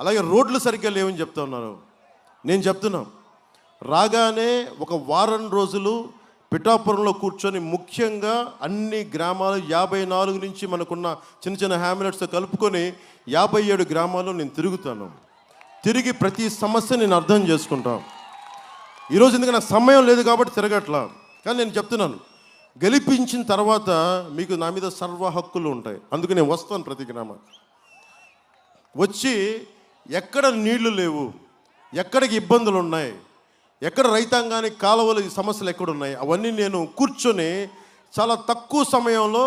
అలాగే రోడ్లు సరిగ్గా లేవని చెప్తా ఉన్నారు. నేను చెప్తున్నా రాగానే ఒక వారం రోజులు పిఠాపురంలో కూర్చొని ముఖ్యంగా అన్ని గ్రామాలు యాభై నాలుగు నుంచి మనకున్న చిన్న చిన్న హ్యామిలెట్స్తో కలుపుకొని యాభై ఏడు గ్రామాల్లో నేను తిరుగుతాను. తిరిగి ప్రతి సమస్య నేను అర్థం చేసుకుంటాను ఈరోజు ఎందుకంటే నాకు సమయం లేదు కాబట్టి తిరగట్లా. కానీ నేను చెప్తున్నాను గెలిపించిన తర్వాత మీకు నా మీద సర్వ హక్కులు ఉంటాయి. అందుకు నేను వస్తాను ప్రతి గ్రామానికి. వచ్చి ఎక్కడ నీళ్ళు లేవు ఎక్కడికి ఇబ్బందులు ఉన్నాయి ఎక్కడ రైతాంగానికి కాలువలు ఈ సమస్యలు ఎక్కడ ఉన్నాయి అవన్నీ నేను కూర్చొని చాలా తక్కువ సమయంలో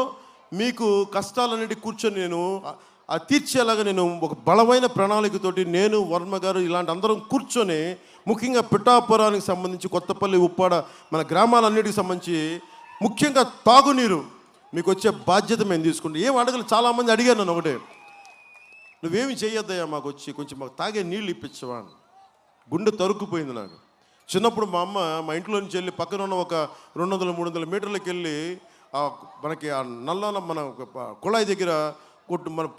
మీకు కష్టాలన్నిటి కూర్చొని నేను ఆ- తీర్చేలాగా నేను ఒక బలమైన ప్రణాళికతోటి నేను వర్మ గారు ఇలాంటి అందరం కూర్చొని ముఖ్యంగా పిఠాపురానికి సంబంధించి కొత్తపల్లి ఉప్పాడ మన గ్రామాలన్నిటికి సంబంధించి ముఖ్యంగా తాగునీరు మీకు వచ్చే బాధ్యత మేము తీసుకుంటాం. ఏం అడగలు చాలామంది అడిగాను నన్ను ఒకటే. నువ్వేమి చేయొద్దయ్యా మాకు వచ్చి కొంచెం మాకు తాగే నీళ్ళు ఇప్పించవా గుండె తరుక్కుపోయింది నాకు. చిన్నప్పుడు మా అమ్మ మా ఇంట్లో నుంచి వెళ్ళి పక్కన ఉన్న ఒక రెండు వందల మూడు వందల మీటర్లకు వెళ్ళి మనకి ఆ నల్ల మన కుళాయి దగ్గర కొట్టు మన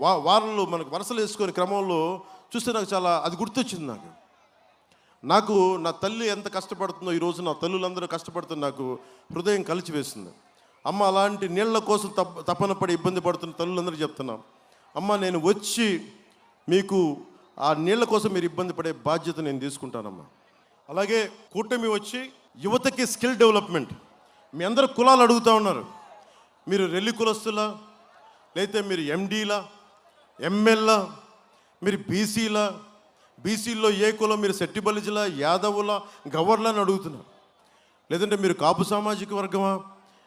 వా- వారంలో మనకు వరుసలు వేసుకునే క్రమంలో చూస్తే నాకు చాలా అది గుర్తొచ్చింది నాకు. నాకు నా తల్లి ఎంత కష్టపడుతుందో ఈరోజు నా తల్లులందరూ కష్టపడుతున్న నాకు హృదయం కలిచివేస్తుంది అమ్మ అలాంటి నీళ్ళ కోసం తప్ప తపన పడి ఇబ్బంది పడుతున్న తల్లులందరూ చెప్తున్నాం. అమ్మ నేను వచ్చి మీకు ఆ నీళ్ళ కోసం మీరు ఇబ్బంది పడే బాధ్యత నేను తీసుకుంటానమ్మా. అలాగే కూటమి వచ్చి యువతకి స్కిల్ డెవలప్మెంట్. మీ అందరు కులాలు అడుగుతూ ఉన్నారు. మీరు రెల్లి కులస్తులా? లేకపోతే మీరు ఎండీలా? ఎంఎల్లా? మీరు బీసీలా? బీసీల్లో ఏ కులం? మీరు సెట్టిబలిజిలా యాదవులా? గవర్లా అని అడుగుతున్నారు. లేదంటే మీరు కాపు సామాజిక వర్గమా?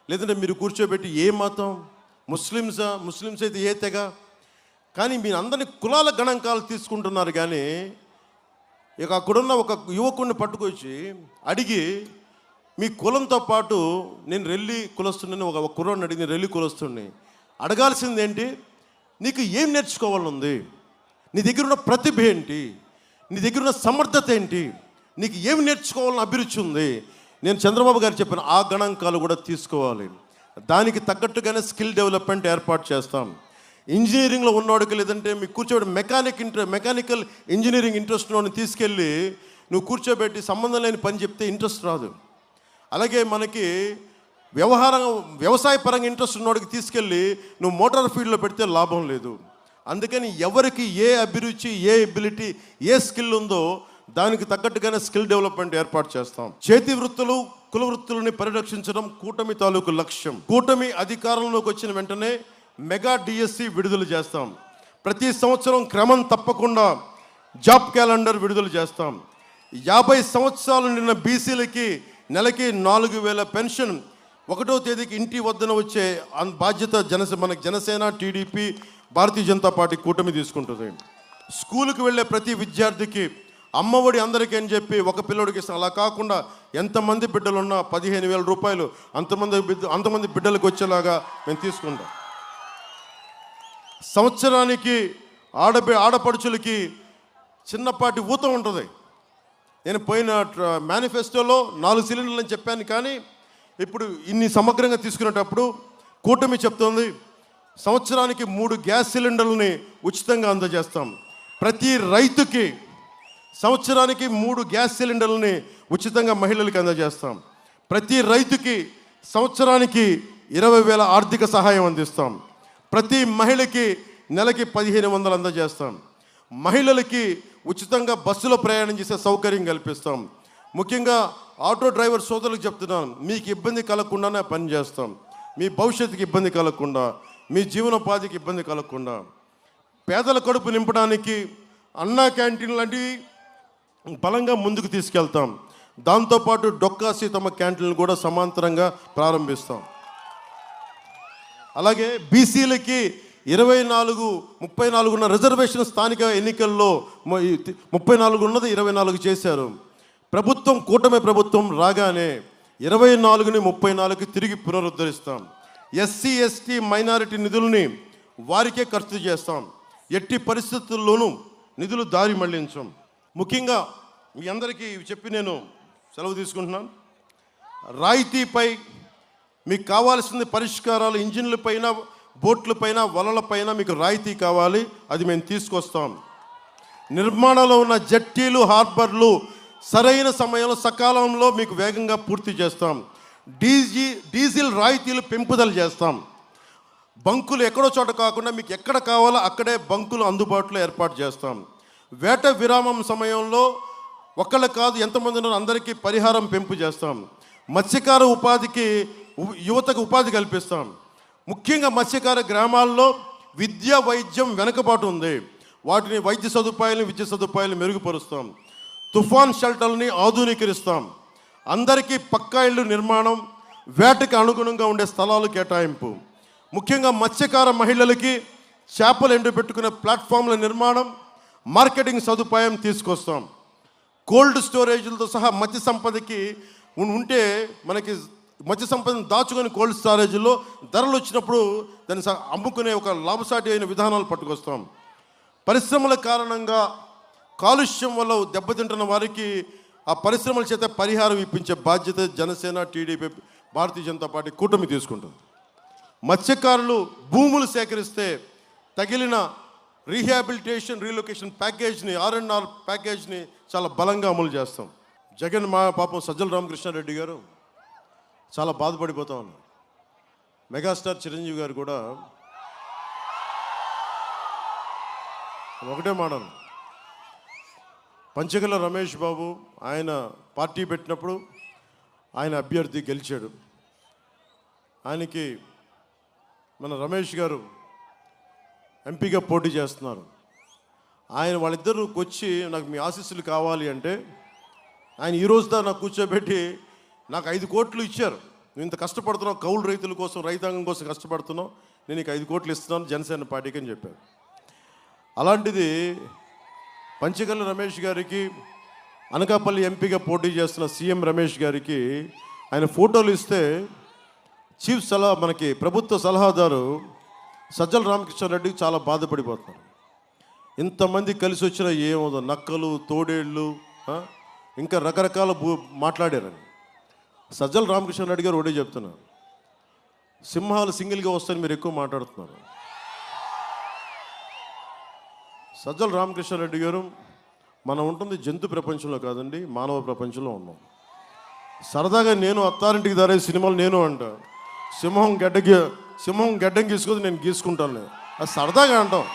లేదంటే మీరు కూర్చోబెట్టి ఏ మతం? ముస్లిమ్సా? ముస్లిమ్స్ అయితే ఏ తెగ? కానీ మీరు అందరినీ కులాల గణాంకాలు తీసుకుంటున్నారు కానీ ఇక అక్కడున్న ఒక యువకుడిని పట్టుకొచ్చి అడిగి మీ కులంతో పాటు నేను రెల్లి కులస్తుండని ఒక కుర్రాన్ని అడిగి నేను రెల్లి కులస్తుండే అడగాల్సింది ఏంటి? నీకు ఏం నేర్చుకోవాలని ఉంది నీ దగ్గర ఉన్న ప్రతిభ ఏంటి? నీ దగ్గర ఉన్న సమర్థత ఏంటి? నీకు ఏమి నేర్చుకోవాలని అభిరుచి ఉంది? నేను చంద్రబాబు గారు చెప్పిన ఆ గణాంకాలు కూడా తీసుకోవాలి. దానికి తగ్గట్టుగానే స్కిల్ డెవలప్మెంట్ ఏర్పాటు చేస్తాం. ఇంజనీరింగ్లో ఉన్నవాడికి లేదంటే మీకు కూర్చోబెట్టి మెకానిక్ ఇంట్రె మెకానికల్ ఇంజనీరింగ్ ఇంట్రెస్ట్ ఉన్నవాడిని తీసుకెళ్ళి నువ్వు కూర్చోబెట్టి సంబంధం లేని పని చెప్తే ఇంట్రెస్ట్ రాదు. అలాగే మనకి వ్యవహారం వ్యవసాయ పరంగా ఇంట్రెస్ట్ ఉన్నవాడికి తీసుకెళ్ళి నువ్వు మోటార్ ఫీల్డ్లో పెడితే లాభం లేదు. అందుకని ఎవరికి ఏ అభిరుచి ఏ ఎబిలిటీ ఏ స్కిల్ ఉందో దానికి తగ్గట్టుగానే స్కిల్ డెవలప్మెంట్ ఏర్పాటు చేస్తాం. చేతి వృత్తులు కుల వృత్తులని పరిరక్షించడం కూటమి తాలూకు లక్ష్యం. కూటమి అధికారంలోకి వచ్చిన వెంటనే మెగా డిఎస్సి విడుదల చేస్తాం. ప్రతి సంవత్సరం క్రమం తప్పకుండా జాబ్ క్యాలెండర్ విడుదల చేస్తాం. యాభై సంవత్సరాలు నిన్న బీసీలకి నెలకి నాలుగు వేల పెన్షన్. ఒకటో తేదీకి ఇంటి వద్దన వచ్చే బాధ్యత జనసే మనకి జనసేన టీడీపీ భారతీయ జనతా పార్టీ కూటమి తీసుకుంటుంది. స్కూల్కి వెళ్ళే ప్రతి విద్యార్థికి అమ్మఒడి అందరికీ అని చెప్పి ఒక పిల్లడికి ఇస్తాం అలా కాకుండా ఎంతమంది బిడ్డలున్నా పదిహేను వేల రూపాయలు అంతమంది బిడ్డ అంతమంది బిడ్డలకు వచ్చేలాగా మేము తీసుకుంటాం. సంవత్సరానికి ఆడబి ఆడపడుచులకి చిన్నపాటి ఊతం ఉంటుంది. నేను పోయిన మేనిఫెస్టోలో నాలుగు సిలిండర్లు అని చెప్పాను కానీ ఇప్పుడు ఇన్ని సమగ్రంగా తీసుకునేటప్పుడు కూటమి చెప్తోంది సంవత్సరానికి మూడు గ్యాస్ సిలిండర్లని ఉచితంగా అందజేస్తాం. ప్రతి రైతుకి సంవత్సరానికి మూడు గ్యాస్ సిలిండర్లని ఉచితంగా మహిళలకు అందజేస్తాం. ప్రతి రైతుకి సంవత్సరానికి ఇరవై వేల ఆర్థిక సహాయం అందిస్తాం. ప్రతి మహిళకి నెలకి పదిహేను వందలు అందజేస్తాం. మహిళలకి ఉచితంగా బస్సులో ప్రయాణం చేసే సౌకర్యం కల్పిస్తాం. ముఖ్యంగా ఆటో డ్రైవర్ సోదరులకు చెప్తున్నాను మీకు ఇబ్బంది కలగకుండానే పని చేస్తాం. మీ భవిష్యత్తుకి ఇబ్బంది కలగకుండా మీ జీవనోపాధికి ఇబ్బంది కలగకుండా. పేదల కడుపు నింపడానికి అన్నా క్యాంటీన్ లాంటివి బలంగా ముందుకు తీసుకెళ్తాం. దాంతోపాటు డొక్కా సీతమ్మ క్యాంటీన్లు కూడా సమాంతరంగా ప్రారంభిస్తాం. అలాగే బీసీలకి ఇరవై నాలుగు ముప్పై నాలుగు ఉన్న రిజర్వేషన్ స్థానిక ఎన్నికల్లో ముప్పై నాలుగు ఉన్నది ఇరవై నాలుగు చేశారు. ప్రభుత్వం కూటమి ప్రభుత్వం రాగానే ఇరవై నాలుగుని ముప్పై నాలుగు తిరిగి పునరుద్ధరిస్తాం. ఎస్సీ ఎస్టీ మైనారిటీ నిధుల్ని వారికే ఖర్చు చేస్తాం. ఎట్టి పరిస్థితుల్లోనూ నిధులు దారి మళ్ళించాం. ముఖ్యంగా మీ అందరికీ చెప్పి నేను సెలవు తీసుకుంటున్నాను. రాయితీపై మీకు కావాల్సింది పరిష్కారాలు ఇంజిన్ల పైన బోట్ల పైన వలల పైన మీకు రాయితీ కావాలి. అది మేము తీసుకొస్తాం. నిర్మాణంలో ఉన్న జట్టీలు హార్బర్లు సరైన సమయంలో సకాలంలో మీకు వేగంగా పూర్తి చేస్తాం. డీజీ డీజిల్ రాయితీలు పెంపుదల చేస్తాం. బంకులు ఎక్కడో చోట కాకుండా మీకు ఎక్కడ కావాలో అక్కడే బంకులు అందుబాటులో ఏర్పాటు చేస్తాం. వేట విరామం సమయంలో ఒకళ్ళు కాదు ఎంతమంది ఉన్నారో అందరికీ పరిహారం పెంపు చేస్తాం. మత్స్యకార ఉపాధికి యువతకు ఉపాధి కల్పిస్తాం. ముఖ్యంగా మత్స్యకార గ్రామాల్లో విద్య వైద్యం వెనుకబాటు ఉంది. వాటిని వైద్య సదుపాయాలను విద్య సదుపాయాలను మెరుగుపరుస్తాం. తుఫాన్ షెల్టర్ని ఆధునీకరిస్తాం. అందరికీ పక్కా ఇళ్ళు నిర్మాణం వేటకి అనుగుణంగా ఉండే స్థలాలు కేటాయింపు. ముఖ్యంగా మత్స్యకార మహిళలకి చేపలు ఎండబెట్టుకునే ప్లాట్ఫామ్ల నిర్మాణం మార్కెటింగ్ సదుపాయం తీసుకొస్తాం. కోల్డ్ స్టోరేజ్లతో సహా మత్స్య సంపదకి ఉంటే మనకి మత్స్య సంపదను దాచుకొని కోల్డ్ స్టారేజీలో ధరలు వచ్చినప్పుడు దాన్ని అమ్ముకునే ఒక లాభసాటి అయిన విధానాలు పట్టుకొస్తాం. పరిశ్రమల కారణంగా కాలుష్యం వల్ల దెబ్బతింటున్న వారికి ఆ పరిశ్రమల చేత పరిహారం ఇప్పించే బాధ్యత జనసేన టీడీపీ భారతీయ జనతా పార్టీ కూటమి తీసుకుంటుంది. మత్స్యకారులు భూములు సేకరిస్తే తగిలిన రీహాబిలిటేషన్ రీలొకేషన్ ప్యాకేజ్ని ఆర్ఎన్ఆర్ ప్యాకేజ్ని చాలా బలంగా అమలు చేస్తాం. జగన్ మా పాపం సజ్జల రామకృష్ణారెడ్డి గారు చాలా బాధపడిపోతా ఉన్నాను. మెగాస్టార్ చిరంజీవి గారు కూడా ఒకటే మాటను. పంచగల రమేష్ బాబు ఆయన పార్టీ పెట్టినప్పుడు ఆయన అభ్యర్థి గెలిచాడు. ఆయనకి మన రమేష్ గారు ఎంపీగా పోటీ చేస్తున్నారు. ఆయన వాళ్ళిద్దరూ వచ్చి నాకు మీ ఆశీస్సులు కావాలి అంటే ఆయన ఈ దా నాకు కూర్చోబెట్టి నాకు ఐదు కోట్లు ఇచ్చారు. నువ్వు ఇంత కష్టపడుతున్నావు కౌలు రైతుల కోసం రైతాంగం కోసం కష్టపడుతున్నావు నేను నీకు ఐదు కోట్లు ఇస్తున్నాను జనసేన పార్టీకి అని చెప్పాను అలాంటిది పంచగల్ల రమేష్ గారికి అనకాపల్లి ఎంపీగా పోటీ చేస్తున్న సీఎం రమేష్ గారికి ఆయన ఫోటోలు ఇస్తే చీఫ్ సలహా మనకి ప్రభుత్వ సలహాదారు సజ్జల రామకృష్ణారెడ్డికి చాలా బాధపడిపోతున్నారు. ఇంతమంది కలిసి వచ్చిన ఏమో నక్కలు తోడేళ్ళు ఇంకా రకరకాల భూ మాట్లాడారని. సజ్జల రామకృష్ణారెడ్డి గారు ఒకటే చెప్తున్నారు. సింహాలు సింగిల్గా వస్తాయని మీరు ఎక్కువ మాట్లాడుతున్నారు. సజ్జల రామకృష్ణారెడ్డి గారు మనం ఉంటుంది జంతు ప్రపంచంలో కాదండి మానవ ప్రపంచంలో ఉన్నాం. సరదాగా నేను అత్తారింటికి దారే సినిమాలు నేను అంట. సింహం గడ్డకి సింహం గడ్డం గీసుకొని నేను గీసుకుంటాను నేను. అది సరదాగా అంటాం.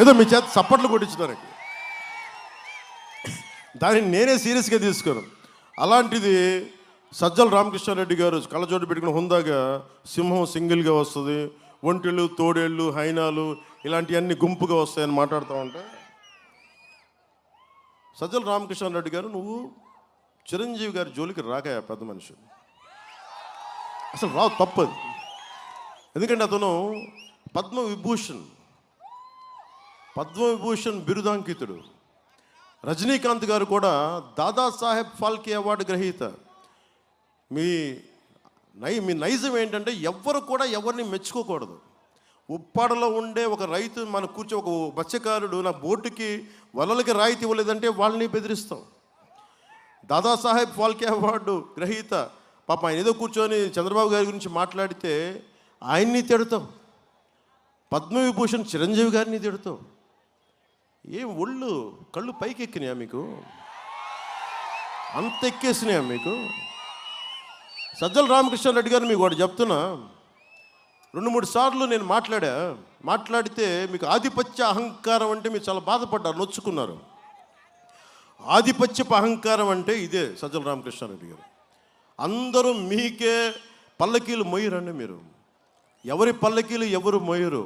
ఏదో మీ చేత చప్పట్లు కొట్టించడానికి దానిని నేనే సీరియస్గా తీసుకోను. అలాంటిది సజ్జల రామకృష్ణారెడ్డి గారు కళ్ళజోడు పెట్టుకుని హుందాగా సింహం సింగిల్గా వస్తుంది. ఒంటెలు తోడేళ్ళు హైనాలు ఇలాంటివన్నీ గుంపుగా వస్తాయని మాట్లాడుతూ ఉంటే సజ్జల రామకృష్ణారెడ్డి గారు నువ్వు చిరంజీవి గారి జోలికి రాకయా పెద్ద మనిషి. అసలు రావు తప్పదు. ఎందుకంటే అతను పద్మ విభూషణ్ బిరుదాంకితుడు. రజనీకాంత్ గారు కూడా దాదాసాహెబ్ ఫాల్కే అవార్డు గ్రహీత. మీ నై మీ నైజం ఏంటంటే ఎవ్వరు కూడా ఎవరిని మెచ్చుకోకూడదు. ఉప్పాడలో ఉండే ఒక రైతు మన కూర్చో ఒక మత్స్యకారుడు నా బోటుకి వలలకి రాయితీ ఇవ్వలేదంటే వాళ్ళని బెదిరిస్తాం. దాదాసాహెబ్ ఫాల్కే అవార్డు గ్రహీత. పాప ఆయన ఏదో కూర్చొని చంద్రబాబు గారి గురించి మాట్లాడితే ఆయన్ని తిడతాం. పద్మవిభూషణ్ చిరంజీవి గారిని తిడతాం. ఏం ఒళ్ళు కళ్ళు పైకి ఎక్కినాయా మీకు? అంత ఎక్కేసినాయా మీకు? సజ్జల రామకృష్ణారెడ్డి గారు మీకు ఒకటి చెప్తున్నా. రెండు మూడు సార్లు నేను మాట్లాడా మాట్లాడితే మీకు ఆధిపత్య అహంకారం అంటే మీరు చాలా బాధపడ్డారు నొచ్చుకున్నారు. ఆధిపత్యపు అహంకారం అంటే ఇదే సజ్జల రామకృష్ణారెడ్డి గారు. అందరూ మీకే పల్లకీలు మొయ్యరండి మీరు. ఎవరి పల్లకీలు ఎవరు మోయరు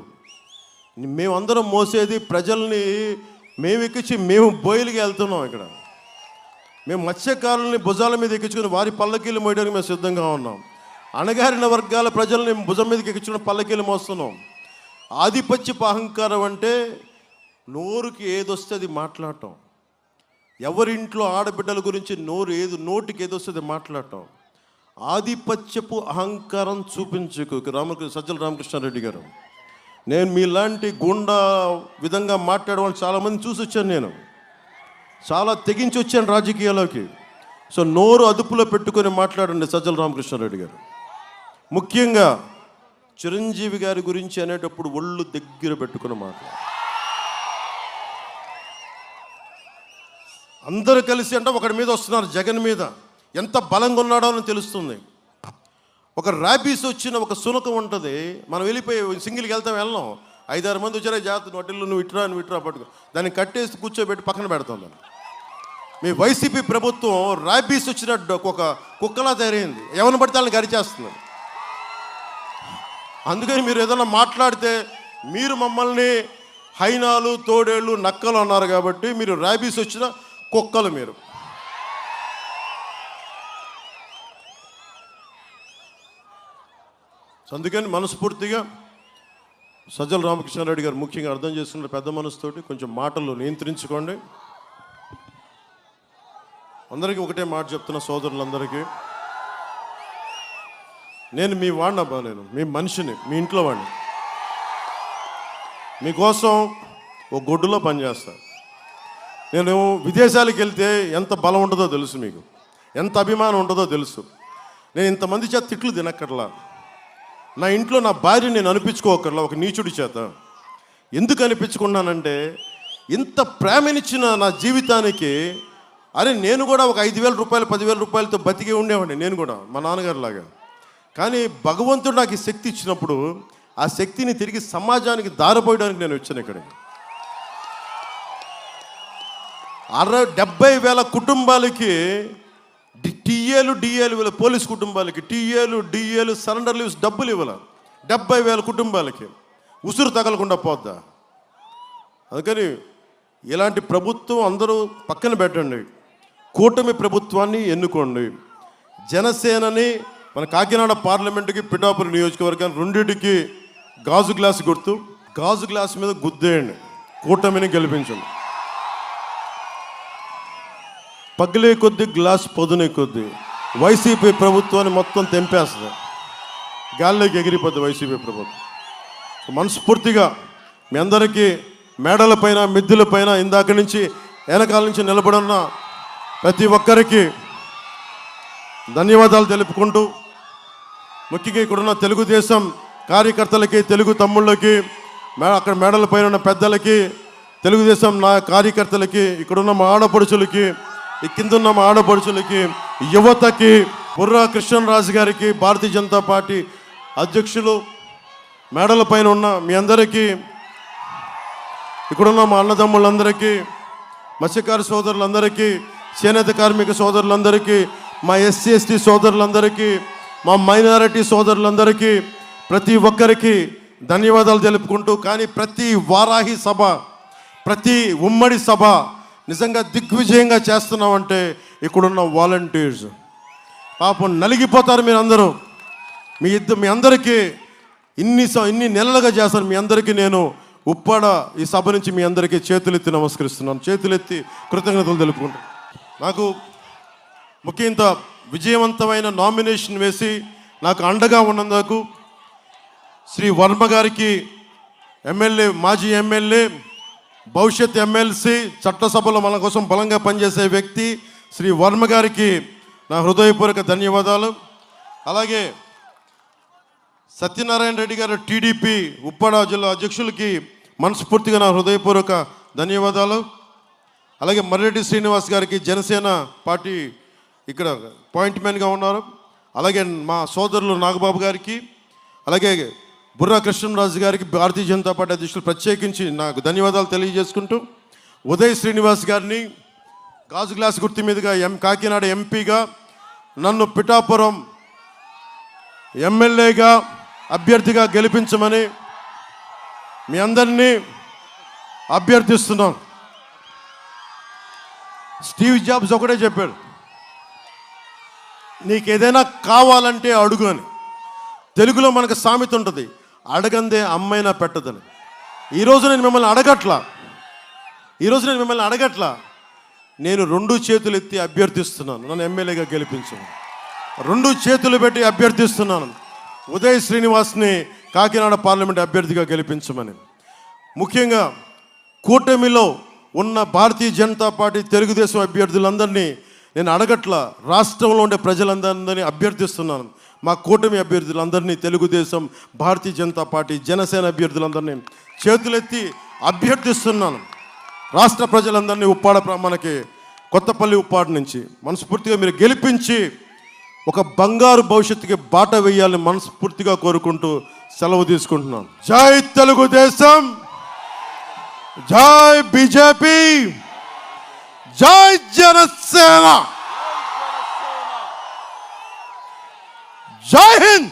మేమందరం మోసేది ప్రజల్ని మేము ఎక్కించి మేము బయలుకి వెళ్తున్నాం ఇక్కడ. మేము మత్స్యకారుల్ని భుజాల మీద ఎక్కించుకుని వారి పల్లకీలు మోయడానికి మేము సిద్ధంగా ఉన్నాం. అణగారిన వర్గాల ప్రజల్ని భుజం మీదకి ఎక్కించుకుని పల్లకీలు మోస్తున్నాం. ఆధిపత్యపు అహంకారం అంటే నోరుకి ఏదొస్తే అది మాట్లాడటం. ఎవరింట్లో ఆడబిడ్డల గురించి నోరు ఏది నోటికి ఏదొస్తే అది మాట్లాడటం. ఆధిపత్యపు అహంకారం చూపించుకు. రామకృష్ణ సజ్జల రామకృష్ణారెడ్డి గారు. నేను మీలాంటి గుండా విధంగా మాట్లాడడం వాళ్ళు చాలామంది చూసి వచ్చాను నేను. చాలా తెగించి వచ్చాను రాజకీయాల్లోకి. సో నోరు అదుపులో పెట్టుకొని మాట్లాడండి సజ్జల రామకృష్ణారెడ్డి గారు. ముఖ్యంగా చిరంజీవి గారి గురించి అనేటప్పుడు ఒళ్ళు దగ్గర పెట్టుకుని మాట్లాడు. అందరూ కలిసి అంటే ఒకడి మీద వస్తున్నారు జగన్ మీద. ఎంత బలంగా ఉన్నాడో అని తెలుస్తుంది. ఒక ర్యాబీస్ వచ్చిన ఒక సునకం ఉంటుంది. మనం వెళ్ళిపోయి సింగిల్కి వెళ్తాం వెళ్ళాం. ఐదారు మంది వచ్చారా జాగ్రత్త నోటిల్లు నువ్వు ఇట్రా నువ్వు ఇట్రా పట్టుకో. దాన్ని కట్టేసి కూర్చోబెట్టి పక్కన పెడతాం దాన్ని. మీ వైసీపీ ప్రభుత్వం ర్యాబీస్ వచ్చిన ఒక కుక్కలా తయారైంది. ఎవరిని పడితే వాళ్ళని గరిచేస్తుంది అందుకని మీరు ఏదైనా మాట్లాడితే మీరు మమ్మల్ని హైనాలు తోడేళ్ళు నక్కలు అన్నారు కాబట్టి మీరు ర్యాబీస్ వచ్చిన కుక్కలు మీరు. అందుకని మనస్ఫూర్తిగా సజ్జల రామకృష్ణారెడ్డి గారు ముఖ్యంగా అర్థం చేసుకున్న పెద్ద మనసుతోటి కొంచెం మాటలు నియంత్రించుకోండి. అందరికీ ఒకటే మాట చెప్తున్న సోదరులందరికీ. నేను మీ వాడినబ్బా నేను మీ మనిషిని మీ ఇంట్లో వాడిని. మీకోసం ఓ గొడ్డులో పనిచేస్తా. నేను విదేశాలకు వెళ్తే ఎంత బలం ఉంటుందో తెలుసు మీకు. ఎంత అభిమానం ఉంటుందో తెలుసు. నేను ఇంతమంది చేత తిట్లు తినక్కర్లా. నా ఇంట్లో నా భార్య నేను అనిపించుకోకర్లా ఒక నీచుడి చేత. ఎందుకు అనిపించుకున్నానంటే ఇంత ప్రేమనిచ్చిన నా జీవితానికి అరే నేను కూడా ఒక ఐదు వేల రూపాయలు పదివేల రూపాయలతో బతికే ఉండేవాడిని నేను కూడా మా నాన్నగారు లాగా కానీ భగవంతుడు నాకు ఈ శక్తి ఇచ్చినప్పుడు ఆ శక్తిని తిరిగి సమాజానికి దారపోయడానికి నేను వచ్చాను ఇక్కడికి. అరవై డెబ్బై వేల కుటుంబాలకి టీఏలు డిఏలు ఇవ్వాలి పోలీస్ కుటుంబాలకి టీఏలు డిఏలు సరెండర్ లీవ్స్ డబ్బులు ఇవ్వాలి. డెబ్బై వేల కుటుంబాలకి. ఉసురు తగలకుండా పోద్దా? అందుకని ఇలాంటి ప్రభుత్వం అందరూ పక్కన పెట్టండి. కూటమి ప్రభుత్వాన్ని ఎన్నుకోండి. జనసేనని మన కాకినాడ పార్లమెంటుకి పిఠాపురం నియోజకవర్గాన్ని రెండింటికి గాజు గ్లాస్ గుర్తు గాజు గ్లాస్ మీద గుద్దేయండి. కూటమిని గెలిపించండి. పగిలే కొద్ది గ్లాస్ పొదునే కొద్ది వైసీపీ ప్రభుత్వాన్ని మొత్తం తెంపేస్తుంది. గాల్లోకి ఎగిరిపోద్ది వైసీపీ ప్రభుత్వం. మనస్ఫూర్తిగా మీ అందరికీ మేడలపైన మిద్దులపైన పైన ఇందాక నుంచి వెనకాల నుంచి నిలబడున్న ప్రతి ఒక్కరికి ధన్యవాదాలు తెలుపుకుంటూ ముఖ్యంగా ఇక్కడున్న తెలుగుదేశం కార్యకర్తలకి తెలుగు తమ్ముళ్ళకి మే- అక్కడ మేడల పైన ఉన్న పెద్దలకి తెలుగుదేశం నా కార్యకర్తలకి ఇక్కడున్న మా ఆడపడుచులకి ఈ కింద ఉన్న మా ఆడపడుచులకి యువతకి బుర్రా కృష్ణరాజు గారికి భారతీయ జనతా పార్టీ అధ్యక్షులు మేడల పైన ఉన్న మీ అందరికీ ఇక్కడున్న మా అన్నదమ్ములందరికీ మత్స్యకార సోదరులందరికీ చేనేత కార్మిక సోదరులందరికీ మా ఎస్సీ ఎస్టీ సోదరులందరికీ మా మైనారిటీ సోదరులందరికీ ప్రతి ఒక్కరికి ధన్యవాదాలు తెలుపుకుంటూ కానీ ప్రతి వారాహి సభ ప్రతి ఉమ్మడి సభ నిజంగా దిగ్విజయంగా చేస్తున్నామంటే ఇక్కడున్న వాలంటీర్స్. పాపం నలిగిపోతారు మీరు అందరూ మీ ఇద్దరు మీ అందరికీ ఇన్ని స- ఇన్ని నెలలుగా చేస్తాను మీ అందరికీ నేను ఉప్పాడ ఈ సభ నుంచి మీ అందరికీ చేతులెత్తి నమస్కరిస్తున్నాను. చేతులెత్తి కృతజ్ఞతలు తెలుపుకుంటాను నాకు ముఖ్యంత విజయవంతమైన నామినేషన్ వేసి నాకు అండగా ఉన్నందుకు శ్రీ వర్మ గారికి ఎమ్మెల్యే మాజీ ఎమ్మెల్యే భవిష్యత్ ఎమ్మెల్సీ చట్టసభలో మన కోసం బలంగా పనిచేసే వ్యక్తి శ్రీ వర్మ గారికి నా హృదయపూర్వక ధన్యవాదాలు. అలాగే సత్యనారాయణ రెడ్డి గారు టీడీపీ ఉప్పాడ జిల్లా అధ్యక్షులకి మనస్ఫూర్తిగా నా హృదయపూర్వక ధన్యవాదాలు. అలాగే మర్రెడ్డి శ్రీనివాస్ గారికి జనసేన పార్టీ ఇక్కడ పాయింట్ మ్యాన్గా ఉన్నారు. అలాగే మా సోదరులు నాగబాబు గారికి అలాగే బుర్రా కృష్ణరాజు గారికి భారతీయ జనతా పార్టీ అధ్యక్షులు ప్రత్యేకించి నాకు ధన్యవాదాలు తెలియజేసుకుంటూ ఉదయ్ శ్రీనివాస్ గారిని గాజు గ్లాస్ గుర్తు మీదుగా ఎం కాకినాడ ఎంపీగా నన్ను పిఠాపురం ఎమ్మెల్యేగా అభ్యర్థిగా గెలిపించమని మీ అందరినీ అభ్యర్థిస్తున్నాం స్టీవ్ జాబ్స్ ఒకటే చెప్పాడు నీకు ఏదైనా కావాలంటే అడుగు అని. తెలుగులో మనకు సామెత ఉంటుంది అడగందే అమ్మైనా పెట్టదని. ఈరోజు నేను మిమ్మల్ని అడగట్లా? ఈరోజు నేను మిమ్మల్ని అడగట్లా? నేను రెండు చేతులు ఎత్తి అభ్యర్థిస్తున్నాను. నన్ను ఎమ్మెల్యేగా గెలిపించను రెండు చేతులు పెట్టి అభ్యర్థిస్తున్నాను. ఉదయ్ శ్రీనివాస్ని కాకినాడ పార్లమెంట్ అభ్యర్థిగా గెలిపించమని. ముఖ్యంగా కూటమిలో ఉన్న భారతీయ జనతా పార్టీ తెలుగుదేశం అభ్యర్థులందరినీ నేను అడగట్ల రాష్ట్రంలో ఉండే ప్రజలందరినీ అభ్యర్థిస్తున్నాను. మా కూటమి అభ్యర్థులందరినీ తెలుగుదేశం భారతీయ జనతా పార్టీ జనసేన అభ్యర్థులందరినీ చేతులెత్తి అభ్యర్థిస్తున్నాను. రాష్ట్ర ప్రజలందరినీ ఉప్పాడ ప్ర- మనకి కొత్తపల్లి ఉప్పాడు నుంచి మనస్ఫూర్తిగా మీరు గెలిపించి ఒక బంగారు భవిష్యత్తుకి బాట వేయాలని మనస్ఫూర్తిగా కోరుకుంటూ సెలవు తీసుకుంటున్నాను. జై తెలుగుదేశం! జై బీజేపీ జై జనసేన జై హింద్.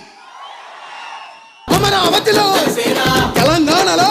అమరావతిలో తెలంగాణలో